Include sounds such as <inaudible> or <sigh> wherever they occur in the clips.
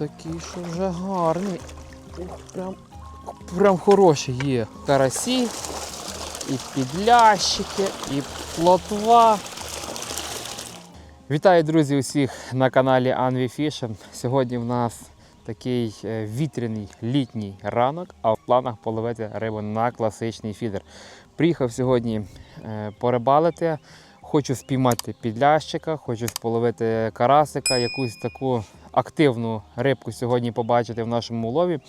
такий, що вже гарний. Прям, прям хороші є карасі, і підлящики, і плотва. Вітаю, друзі, усіх на каналі Anvi Fishing. Сьогодні в нас такий е, вітряний літній ранок, а в планах половити рибу на класичний фідер. Приїхав сьогодні е, порибалити. Хочу спіймати підлящика, хочу половити карасика, якусь таку активну рибку сьогодні побачити в нашому лові.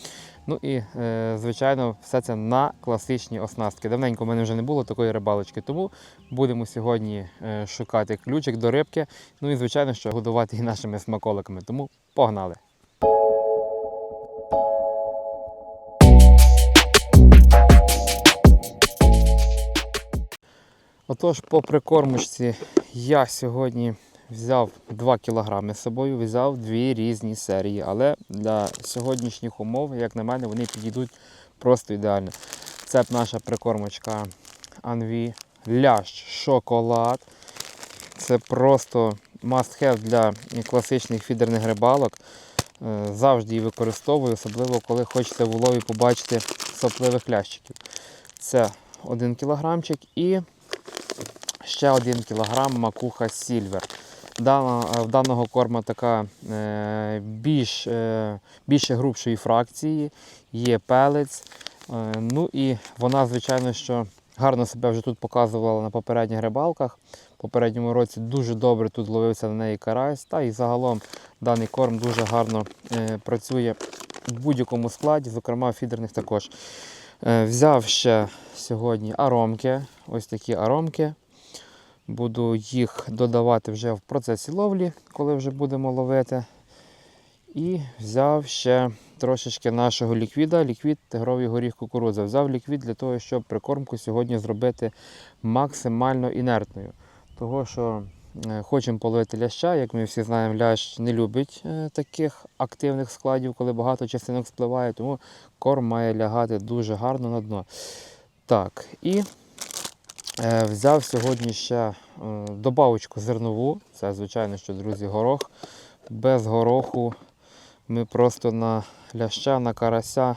Ну і, е, звичайно, все це на класичні оснастки. Давненько в мене вже не було такої рибалочки, тому будемо сьогодні е, шукати ключик до рибки. Ну і, звичайно, що годувати і нашими смаколиками. Тому погнали! Отож, по прикормочці я сьогодні взяв 2 кг з собою, взяв дві різні серії, але для сьогоднішніх умов, як на мене, вони підійдуть просто ідеально. Це наша прикормочка Анві лящ шоколад. Це просто must have для класичних фідерних рибалок. Е, Завжди її використовую, особливо коли хочеться в улові побачити сопливих лящиків. Це 1 кілограмчик і ще 1 кг макуха Сільвер. Дана, в даного корма така е, більш, е, більше грубшої фракції, є пелець. Е, ну і вона, звичайно, що гарно себе вже тут показувала на попередніх рибалках. В попередньому році дуже добре тут ловився на неї карась. Та і загалом даний корм дуже гарно е, працює в будь-якому складі, зокрема в фідерних також. Е, взяв ще сьогодні аромки, ось такі аромки. Буду їх додавати вже в процесі ловлі, коли вже будемо ловити. І взяв ще трошечки нашого ліквіда, ліквід тигровий горіх кукурудза. Взяв ліквід для того, щоб прикормку сьогодні зробити максимально інертною. Того, що е, хочемо половити ляща, як ми всі знаємо, лящ не любить е, таких активних складів, коли багато частинок спливає, тому корм має лягати дуже гарно на дно. Так, і Взяв сьогодні ще е, добавочку зернову. Це, звичайно, що, друзі, горох. Без гороху ми просто на ляща, на карася,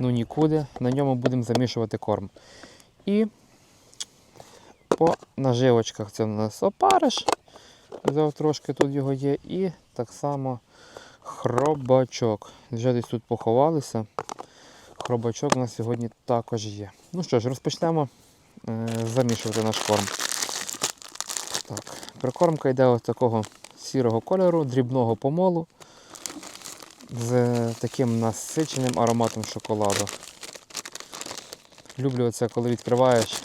ну нікуди. На ньому будемо замішувати корм. І по наживочках це у нас опариш. Взяв трошки тут його є. І так само хробачок. Вже десь тут поховалися. Хробачок у нас сьогодні також є. Ну що ж, розпочнемо е, замішувати наш корм. Так, Прикормка йде ось такого сірого кольору, дрібного помолу з таким насиченим ароматом шоколаду. Люблю це, коли відкриваєш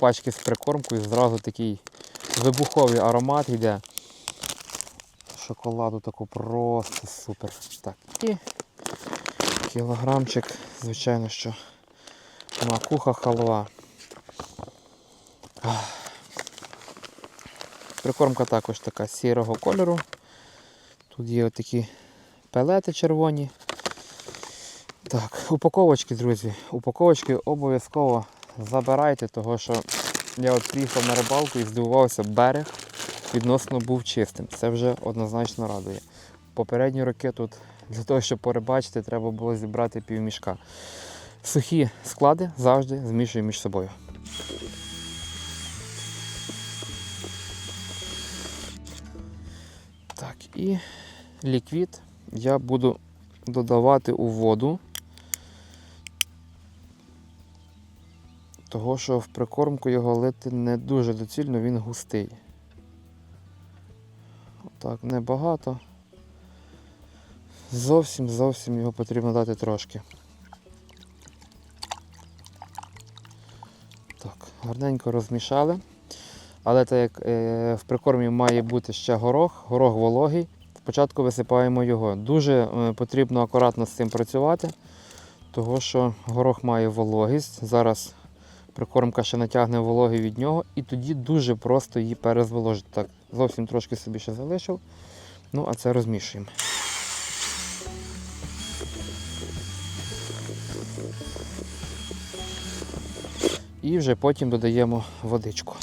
пачки з прикормкою, зразу такий вибуховий аромат йде. Шоколаду таку просто супер. Так, і кілограмчик, звичайно, що макуха халва. Прикормка також така сірого кольору. Тут є такі пелети червоні. Так, упаковочки, друзі. Упаковочки обов'язково забирайте, того що я от приїхав на рибалку і здивувався, берег відносно був чистим. Це вже однозначно радує. Попередні роки тут для того, щоб порибачити, треба було зібрати півмішка. Сухі склади завжди змішуємо між собою. І ліквід я буду додавати у воду, того що в прикормку його лити не дуже доцільно, він густий. Отак, небагато. Зовсім зовсім його потрібно дати трошки. Так, гарненько розмішали. Але так як е, в прикормі має бути ще горох, горох вологий, спочатку висипаємо його. Дуже е, потрібно акуратно з цим працювати, тому що горох має вологість. Зараз прикормка ще натягне вологи від нього і тоді дуже просто її перезволожити. Так, зовсім трошки собі ще залишив. Ну, а це розмішуємо. І вже потім додаємо водичку.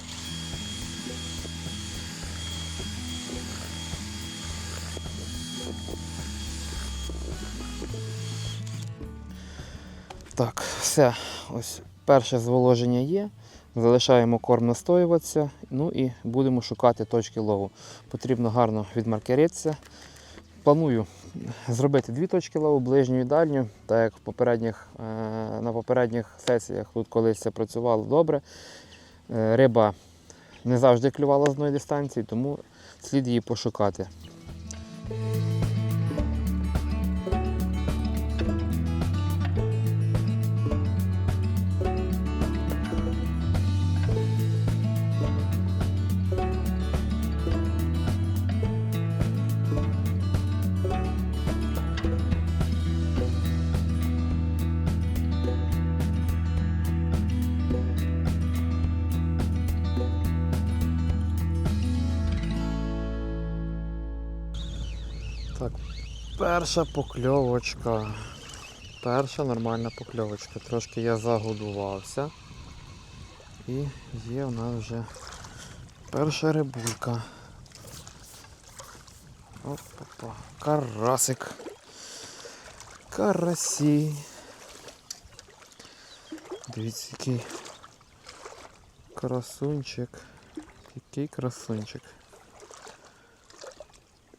Так, все. Ось перше зволоження є. Залишаємо корм настоюватися, ну і будемо шукати точки лову. Потрібно гарно відмаркеритися. Планую зробити дві точки лову, ближню і дальню, так як в попередніх, е, на попередніх сесіях тут колись це працювало добре. Е, Риба не завжди клювала з одної дистанції, тому слід її пошукати. Перша покльовочка. Перша нормальна покльовочка. Трошки я загодувався. І є у нас вже перша рибулька. Опа-па. Карасик. Карасі. Дивіться, який красунчик. Який красунчик.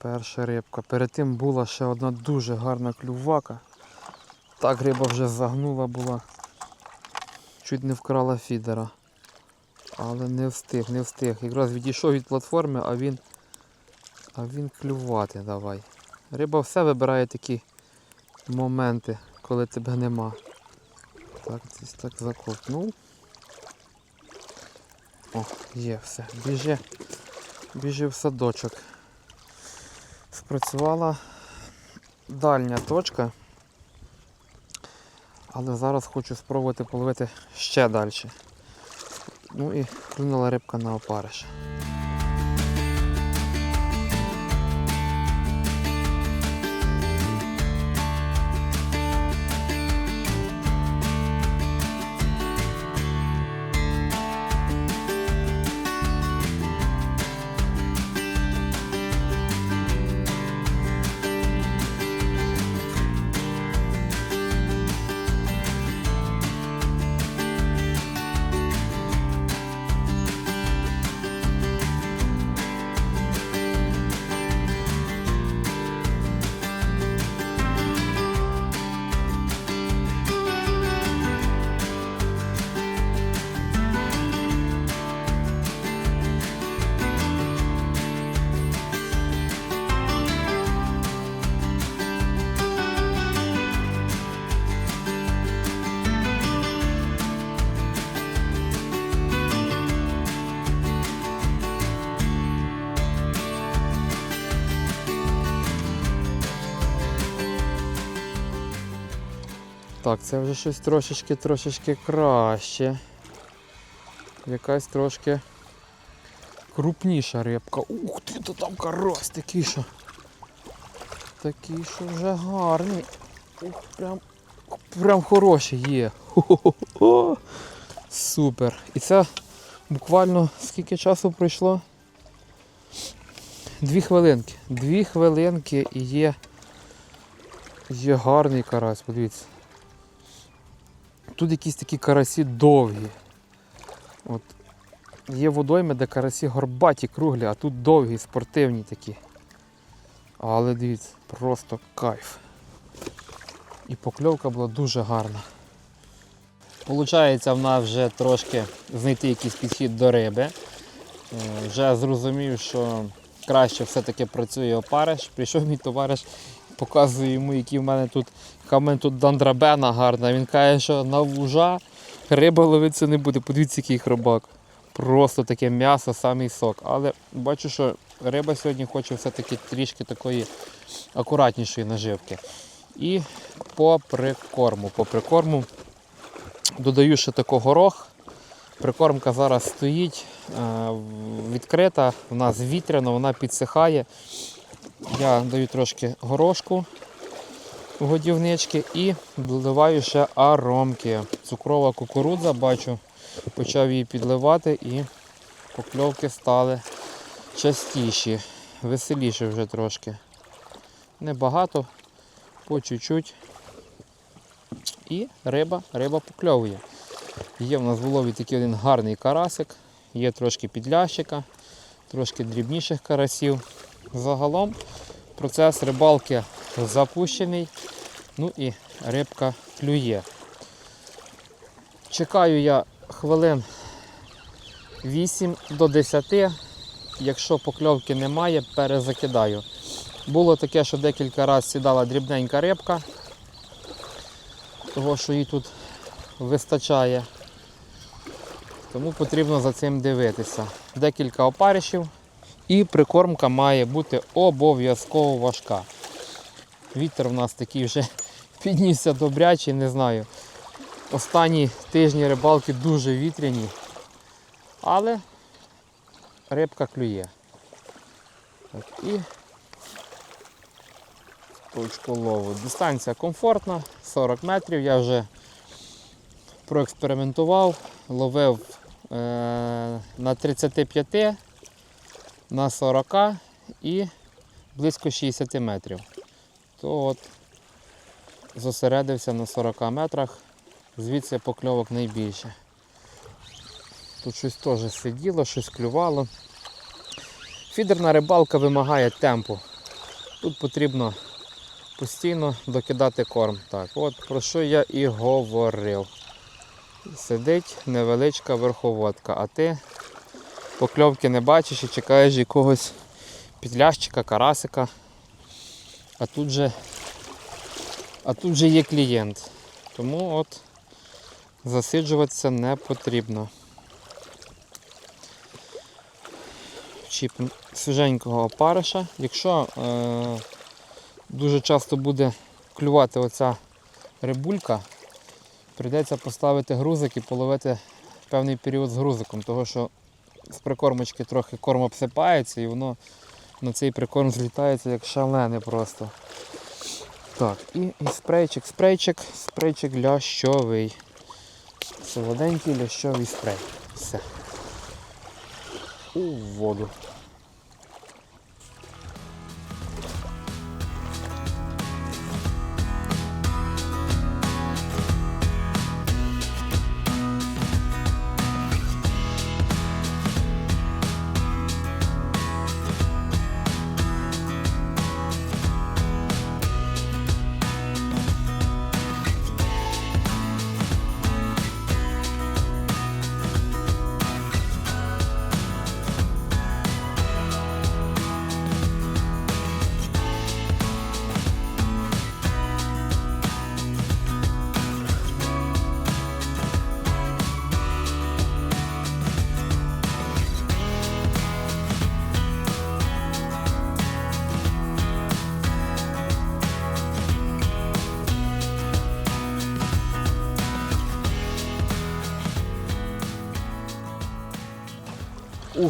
Перша рибка. Перед тим була ще одна дуже гарна клювака. Так риба вже загнула була. Чуть не вкрала фідера. Але не встиг, не встиг. Якраз відійшов від платформи, а він. А він клювати давай. Риба все вибирає такі моменти, коли тебе нема. Так, десь так заковтнув. О, є все. Біжи. Біжи в садочок спрацювала дальня точка. Але зараз хочу спробувати половити ще далі. Ну і клюнула рибка на опариш. Так, це вже щось трошечки трошечки краще. Якась трошки крупніша рибка. Ух ти, то там карась такий що. Такий, що вже гарний. Ух, прям, прям хороший є. Хо-хо-хо. Супер. І це буквально скільки часу пройшло? Дві хвилинки. Дві хвилинки і є, є гарний карась, подивіться. Тут якісь такі карасі довгі. От. Є водойми, де карасі горбаті, круглі, а тут довгі, спортивні такі. Але дивіться, просто кайф. І покльовка була дуже гарна. Получається в нас вже трошки знайти якийсь підхід до риби. Е, Вже зрозумів, що краще все-таки працює опариш. Прийшов мій товариш, показую йому, які в мене тут, яка в мене тут дандрабена гарна. Він каже, що на вужа риба ловитися не буде. Подивіться, який хробак. Просто таке м'ясо, самий сок. Але бачу, що риба сьогодні хоче все-таки трішки такої акуратнішої наживки. І по прикорму. По прикорму додаю ще тако горох. Прикормка зараз стоїть е, відкрита, у нас вітряно, вона підсихає. Я даю трошки горошку в годівнички і доливаю ще аромки. Цукрова кукурудза, бачу, почав її підливати і покльовки стали частіші, веселіші вже трошки. Небагато, по чуть-чуть. І риба, риба покльовує. Є в нас в улові такий один гарний карасик, є трошки підлящика, трошки дрібніших карасів. Загалом процес рибалки запущений, ну і рибка клює. Чекаю я хвилин 8 до 10. Якщо покльовки немає, перезакидаю. Було таке, що декілька разів сідала дрібненька рибка, того що їй тут вистачає. Тому потрібно за цим дивитися. Декілька опаришів і прикормка має бути обов'язково важка. Вітер в нас такий вже <laughs> піднісся добрячий, не знаю. Останні тижні рибалки дуже вітряні, але рибка клює. Так, і точку лову. Дистанція комфортна, 40 метрів. Я вже проекспериментував, ловив е, на 35, на 40 і близько 60 метрів. То от зосередився на 40 метрах, звідси покльовок найбільше. Тут щось теж сиділо, щось клювало. Фідерна рибалка вимагає темпу. Тут потрібно постійно докидати корм. Так, от про що я і говорив. Сидить невеличка верховодка, а ти покльовки не бачиш і чекаєш якогось підлящика, карасика. А тут же, а тут же є клієнт. Тому от засиджуватися не потрібно. Чіпимо свіженького опариша. Якщо е, дуже часто буде клювати оця рибулька, прийдеться поставити грузик і половити певний період з грузиком, тому що з прикормочки трохи корм обсипається і воно на цей прикорм злітається як шалене просто. Так, і, і спрейчик, спрейчик, спрейчик лящовий. Солоденький лящовий спрей. Все. У воду.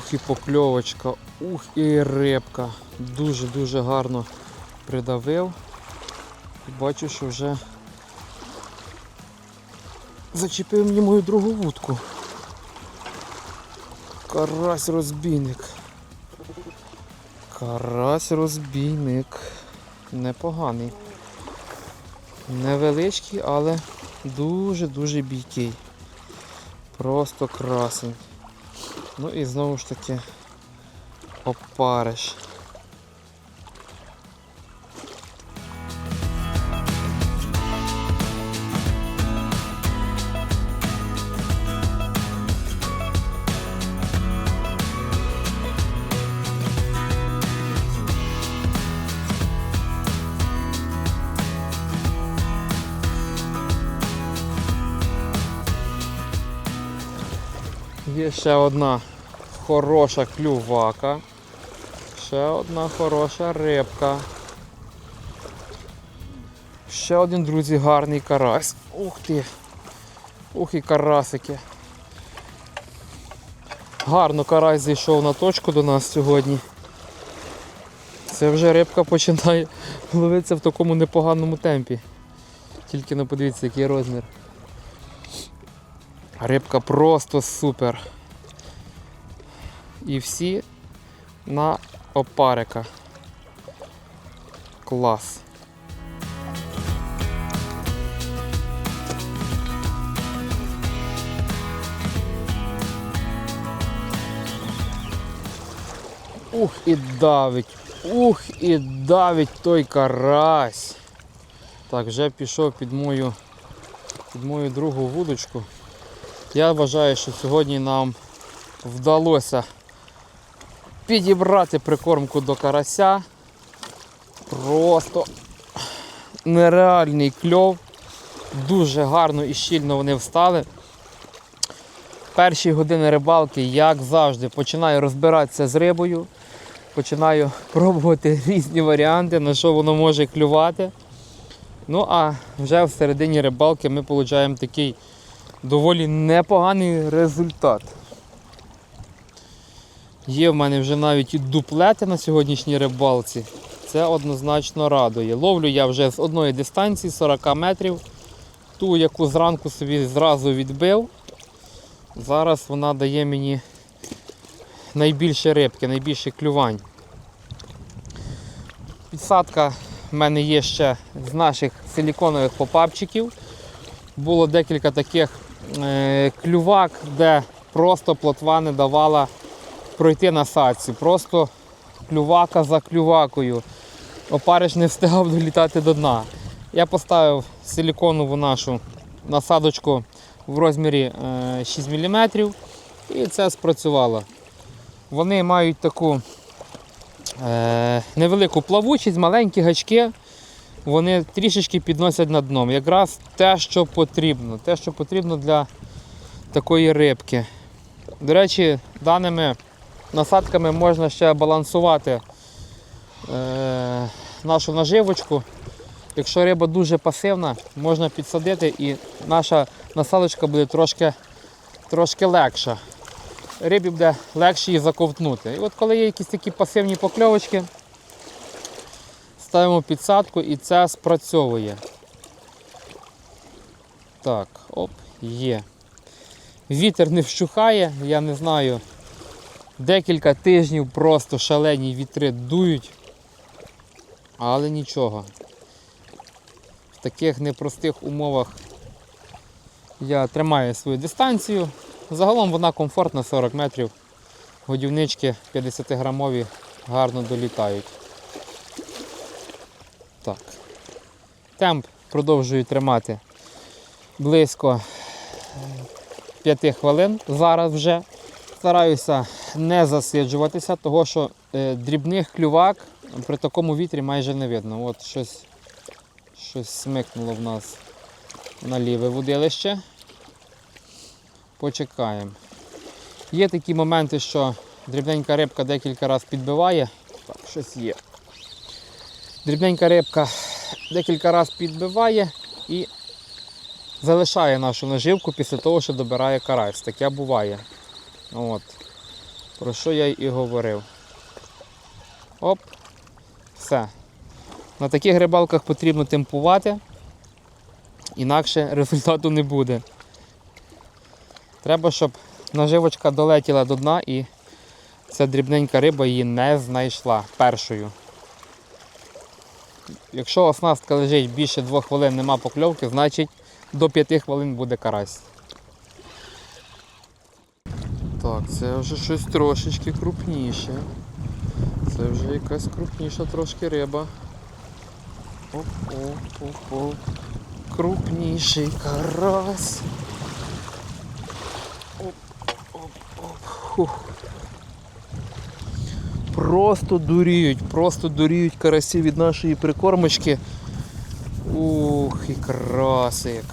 Ух і покльовочка, ух і рибка. Дуже-дуже гарно придавив. Бачу, що вже зачепив мені мою другу вудку. Карась розбійник. Карась розбійник. Непоганий. Невеличкий, але дуже-дуже бійкий. Просто красень. Ну і знову ж таки опариш. Є ще одна хороша клювака. Ще одна хороша рибка. Ще один, друзі, гарний карась. Ух ти! Ух і карасики. Гарно карась зайшов на точку до нас сьогодні. Це вже рибка починає <laughs> ловитися в такому непоганому темпі. Тільки не подивіться, який розмір. Рибка просто супер. І всі на опарика. Клас. Ух і давить, ух і давить той карась. Так, вже пішов під мою під мою другу вудочку. Я вважаю, що сьогодні нам вдалося підібрати прикормку до карася. Просто нереальний кльов. Дуже гарно і щільно вони встали. Перші години рибалки, як завжди, починаю розбиратися з рибою, починаю пробувати різні варіанти, на що воно може клювати. Ну а вже в середині рибалки ми отримуємо такий доволі непоганий результат. Є в мене вже навіть і дуплети на сьогоднішній рибалці. Це однозначно радує. Ловлю я вже з одної дистанції 40 метрів. Ту, яку зранку собі зразу відбив. Зараз вона дає мені найбільше рибки, найбільше клювань. Підсадка в мене є ще з наших силіконових попапчиків. Було декілька таких е, клювак, де просто плотва не давала пройти на садці. Просто клювака за клювакою. Опариш не встигав долітати до дна. Я поставив силіконову нашу насадочку в розмірі е, 6 мм і це спрацювало. Вони мають таку е, невелику плавучість, маленькі гачки, вони трішечки підносять на дном. Якраз те, що потрібно, те, що потрібно для такої рибки. До речі, даними насадками можна ще балансувати е, нашу наживочку. Якщо риба дуже пасивна, можна підсадити і наша насадочка буде трошки, трошки легша. Рибі буде легше її заковтнути. І от коли є якісь такі пасивні покльовочки, ставимо підсадку і це спрацьовує. Так, оп, є. Вітер не вщухає, я не знаю. Декілька тижнів просто шалені вітри дують, але нічого. В таких непростих умовах я тримаю свою дистанцію. Загалом вона комфортна 40 метрів. Годівнички 50 грамові гарно долітають. Так. Темп продовжую тримати близько 5 хвилин. Зараз вже стараюся не засиджуватися, того що е, дрібних клювак при такому вітрі майже не видно. От щось, щось смикнуло в нас на ліве водилище. Почекаємо. Є такі моменти, що дрібненька рибка декілька разів підбиває. Так, щось є. Дрібненька рибка декілька разів підбиває і залишає нашу наживку після того, що добирає карась. Таке буває. От. Про що я і говорив. Оп. Все. На таких рибалках потрібно темпувати, інакше <laughs> результату не буде. Треба, щоб наживочка долетіла до дна і ця дрібненька риба її не знайшла першою. Якщо оснастка лежить більше двох хвилин, нема покльовки, значить до 5 хвилин буде карась. Так, це вже щось трошечки крупніше. Це вже якась крупніша трошки риба. Оп, оп, оп, оп. Крупніший карась. Оп, оп, оп. Хух. Просто дуріють, просто дуріють карасі від нашої прикормочки. Ух, і красик.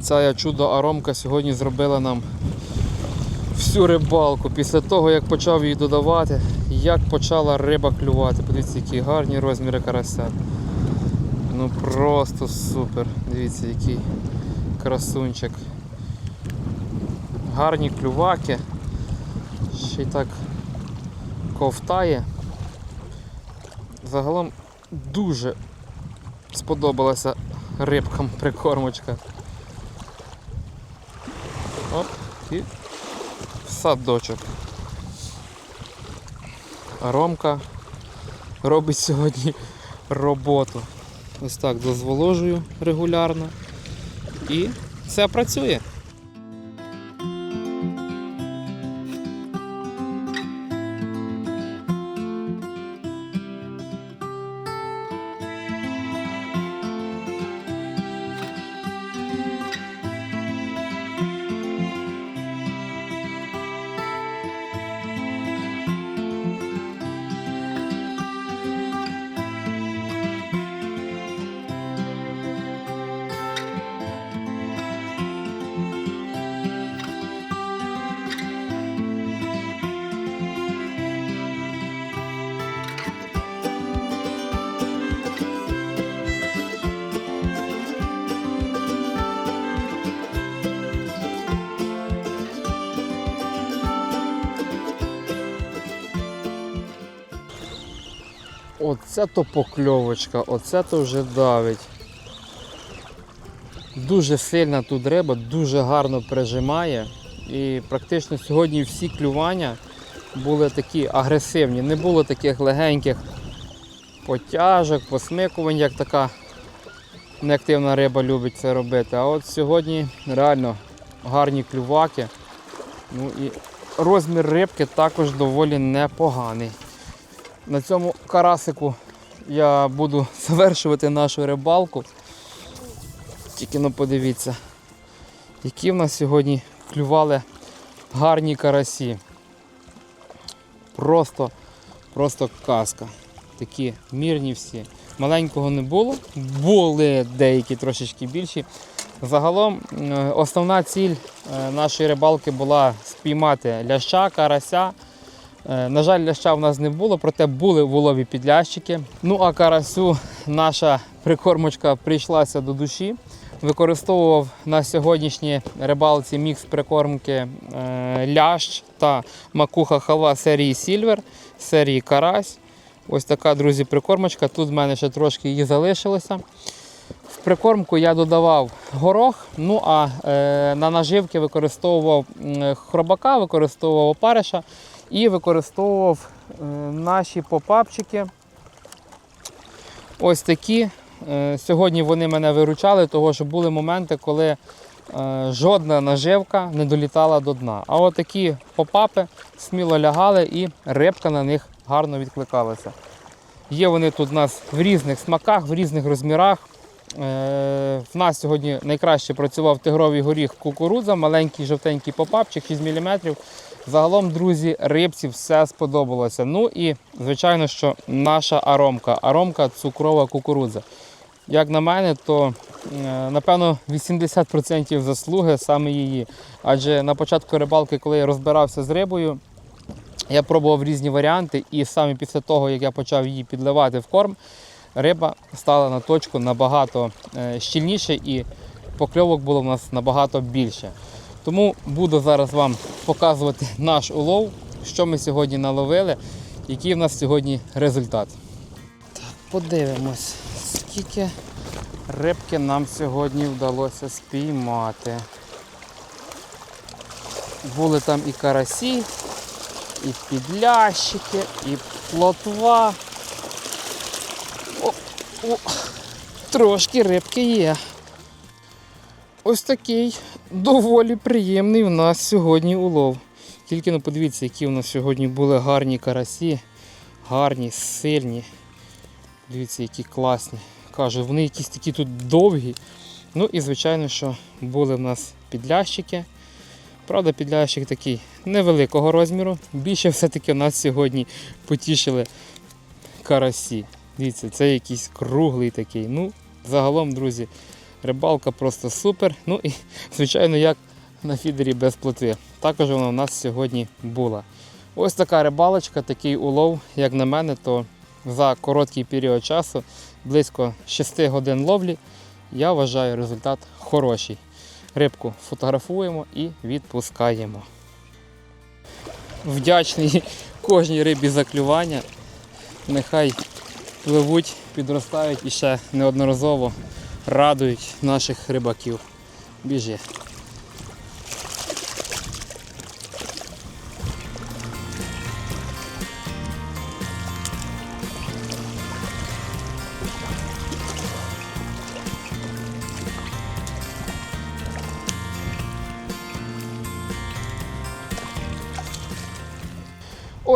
Ця чудо аромка сьогодні зробила нам всю рибалку. Після того, як почав її додавати, як почала риба клювати. Подивіться, які гарні розміри карася. Ну просто супер. Дивіться, який красунчик. Гарні клюваки. Ще й так ковтає. Загалом дуже сподобалася рибкам прикормочка. Оп, і садочок. Ромка робить сьогодні роботу. Ось так дозволожую регулярно. І все працює. Оце то покльовочка, оце то вже давить. Дуже сильна тут риба, дуже гарно прижимає. І практично сьогодні всі клювання були такі агресивні. Не було таких легеньких потяжок, посмикувань, як така неактивна риба любить це робити. А от сьогодні реально гарні клюваки. Ну і розмір рибки також доволі непоганий. На цьому карасику я буду <laughs> завершувати нашу рибалку. Тільки ну подивіться, які в нас сьогодні клювали гарні карасі. Просто, просто казка. Такі мірні всі. Маленького не було, були деякі трошечки більші. Загалом е, основна ціль е, нашої рибалки була спіймати ляща, карася. Е, На жаль, ляща в нас не було, проте були в улові підлящики. Ну а карасю наша прикормочка прийшлася до душі. Використовував на сьогоднішній рибалці мікс прикормки е, лящ та макуха халва серії Silver, серії Карась. Ось така, друзі, прикормочка. Тут в мене ще трошки її залишилося. В прикормку я додавав горох, ну а е, на наживки використовував хробака, використовував опариша і використовував е, наші попапчики. Ось такі. Е, сьогодні вони мене виручали, тому що були моменти, коли е, жодна наживка не долітала до дна. А от такі попапи сміло лягали і рибка на них гарно відкликалася. Є вони тут у нас в різних смаках, в різних розмірах. Е, В нас сьогодні найкраще працював тигровий горіх кукурудза, маленький жовтенький попапчик 6 мм. Загалом, друзі, рибці все сподобалося. Ну і, звичайно, що наша аромка. Аромка цукрова кукурудза. Як на мене, то е, напевно 80% заслуги саме її. Адже на початку рибалки, коли я розбирався з рибою, я пробував різні варіанти, і саме після того, як я почав її підливати в корм, риба стала на точку набагато е, щільніше і покльовок було в нас набагато більше. Тому буду зараз вам показувати наш улов, що ми сьогодні наловили, який в нас сьогодні результат. Так, подивимось, скільки рибки нам сьогодні вдалося спіймати. Були там і карасі, і підлящики, і плотва. О, трошки рибки є. Ось такий доволі приємний у нас сьогодні улов. Тільки ну подивіться, які у нас сьогодні були гарні карасі, гарні, сильні. Дивіться, які класні. Кажу, вони якісь такі тут довгі. Ну і звичайно, що були в нас підлящики. Правда, підлящик такий невеликого розміру. Більше все-таки нас сьогодні потішили карасі. Дивіться, це якийсь круглий такий. Ну, загалом, друзі, рибалка просто супер. Ну і, звичайно, як на фідері без плотви. Також вона у нас сьогодні була. Ось така рибалочка, такий улов, як на мене, то за короткий період часу, близько 6 годин ловлі, я вважаю результат хороший. Рибку фотографуємо і відпускаємо. Вдячний кожній рибі за клювання. Нехай пливуть, підростають і ще неодноразово радують наших рибаків. Біжи.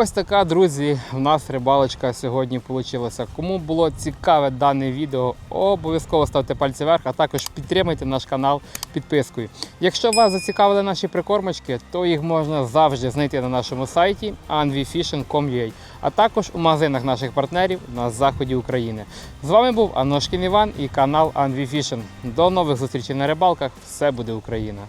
Ось така, друзі, в нас рибалочка сьогодні вийшла. Кому було цікаве дане відео, обов'язково ставте пальці вверх, а також підтримайте наш канал підпискою. Якщо вас зацікавили наші прикормочки, то їх можна завжди знайти на нашому сайті anvifishing.com.ua, а також у магазинах наших партнерів на заході України. З вами був Аношкін Іван і канал Anvifishing. До нових зустрічей на рибалках. Все буде Україна!